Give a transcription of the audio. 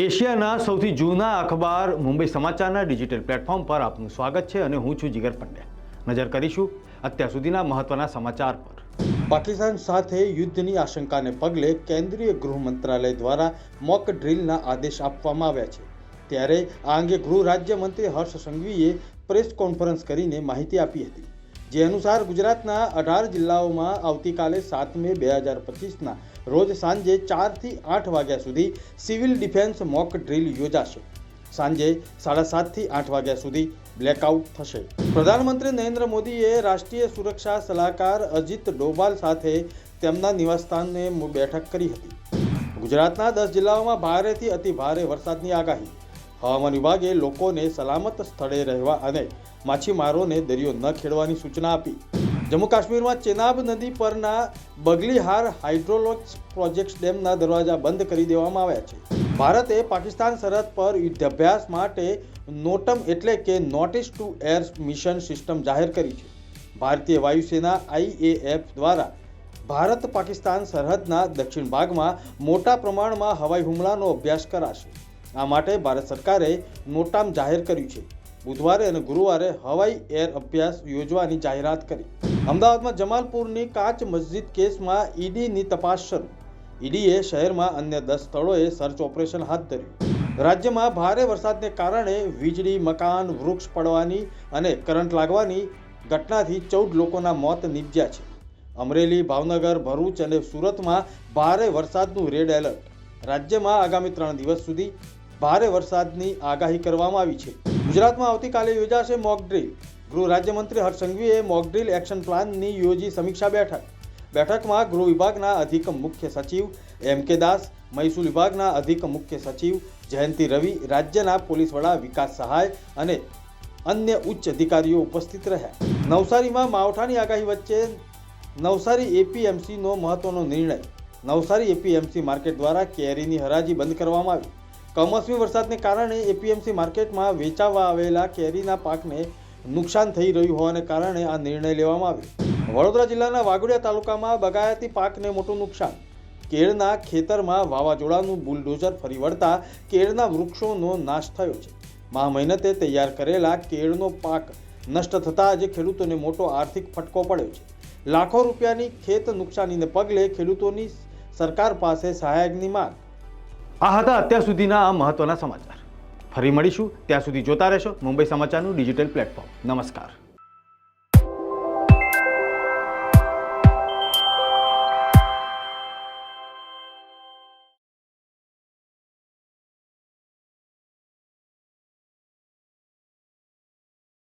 એશિયાના સૌથી જૂના અખબાર મુંબઈ સમાચારના ડિજિટલ પ્લેટફોર્મ પર આપનું સ્વાગત છે અને હું છું જીગર પંડ્યા. નજર કરીશું અત્યાર સુધીના મહત્વના સમાચાર પર. પાકિસ્તાન સાથે યુદ્ધની આશંકાને પગલે કેન્દ્રીય ગૃહ મંત્રાલય દ્વારા મોક ડ્રીલના આદેશ આપવામાં આવ્યા છે. ત્યારે આ અંગે ગૃહ રાજ્યમંત્રી હર્ષ સંઘવીએ પ્રેસ કોન્ફરન્સ કરીને માહિતી આપી હતી. જે અનુસાર ગુજરાતના અઢાર જિલ્લાઓમાં આવતીકાલે સાત મે બે હજાર પચીસના રોજ સાંજે ચારથી આઠ વાગ્યા સુધી સિવિલ ડિફેન્સ મોક ડ્રીલ યોજાશે. સાંજે સાડા સાતથી આઠ વાગ્યા સુધી બ્લેકઆઉટ થશે. પ્રધાનમંત્રી નરેન્દ્ર મોદીએ રાષ્ટ્રીય સુરક્ષા સલાહકાર અજીત ડોભાલ સાથે તેમના નિવાસસ્થાને બેઠક કરી હતી. ગુજરાતના દસ જિલ્લાઓમાં ભારેથી અતિ ભારે વરસાદની આગાહી. હવામાન વિભાગે લોકોને સલામત સ્થળે રહેવા અને માછીમારોને દરિયો ન ખેડવાની સૂચના આપી. જમ્મુ કાશ્મીરમાં ચેનાબ નદી પરના બગલીહાર હાઇડ્રોલોક્સ પ્રોજેક્ટ ડેમના દરવાજા બંધ કરી દેવામાં આવ્યા છે. ભારતે પાકિસ્તાન સરહદ પર યુદ્ધાભ્યાસ માટે નોટમ એટલે કે notice to air mission system જાહેર કરી છે. ભારતીય વાયુસેના આઈએએફ દ્વારા ભારત પાકિસ્તાન સરહદના દક્ષિણ ભાગમાં મોટા પ્રમાણમાં હવાઈ હુમલાનો અભ્યાસ કરાશે. આ માટે ભારત સરકારે નોટામ જાહેર કર્યું છે. બુધવારે અને ગુરુવારે હવાઈ એર અભ્યાસ યોજવાની જાહેરાત કરી. અમદાવાદમાં જમાલપુરની કાચ મસ્જિદ કેસમાં ઈડીની તપાસ શરૂ. ઈડીએ શહેરમાં અન્ય દસ સ્થળોએ સર્ચ ઓપરેશન હાથ ધર્યું. રાજ્યમાં ભારે વરસાદને કારણે વીજળી, મકાન, વૃક્ષ પડવાની અને કરંટ લાગવાની ઘટનાથી ચૌદ લોકોના મોત નીપજ્યા છે. અમરેલી, ભાવનગર, ભરૂચ અને સુરતમાં ભારે વરસાદનું રેડ એલર્ટ. રાજ્યમાં આગામી ત્રણ દિવસ સુધી ભારે વરસાદની આગાહી કરવામાં આવી છે. ગુજરાતમાં આવતીકાલે યોજાશે મોક ગૃહ રાજ્યમંત્રી હર્ષ સંઘવીએ મોક એક્શન પ્લાનની યોજી સમીક્ષા બેઠક. બેઠકમાં ગૃહ વિભાગના અધિક મુખ્ય સચિવ એમ કે દાસ, મહેસૂલ વિભાગના અધિક મુખ્ય સચિવ જયંતિ રવિ, રાજ્યના પોલીસ વડા વિકાસ સહાય અને અન્ય ઉચ્ચ અધિકારીઓ ઉપસ્થિત રહ્યા. નવસારીમાં માવઠાની આગાહી વચ્ચે નવસારી એપીએમસીનો મહત્વનો નિર્ણય. નવસારી એપીએમસી માર્કેટ દ્વારા કેરીની હરાજી બંધ કરવામાં આવી. કમોસમી વરસાદને કારણે એપીએમસી માર્કેટમાં વેચાવા આવેલા કેરીના પાકને નુકસાન થઈ રહ્યું હોવાને કારણે આ નિર્ણય લેવામાં આવ્યો. વડોદરા જિલ્લાના વાઘોડિયા તાલુકામાં બગાયતી પાકને મોટું નુકસાન. કેળના ખેતરમાં વાવાઝોડાનું બુલડોઝર ફરી વળતા કેળના વૃક્ષોનો નાશ થયો છે. મહા મહેનતે તૈયાર કરેલા કેળનો પાક નષ્ટ થતાં આજે ખેડૂતોને મોટો આર્થિક ફટકો પડ્યો છે. લાખો રૂપિયાની ખેત નુકસાનીને પગલે ખેડૂતોની સરકાર પાસે સહાયકની માંગ. આ હતા અત્યાર સુધીના આ મહત્વના સમાચાર. ફરી મળીશું, ત્યાં સુધી જોતા રહેશો મુંબઈ સમાચારનું ડિજિટલ પ્લેટફોર્મ. નમસ્કાર.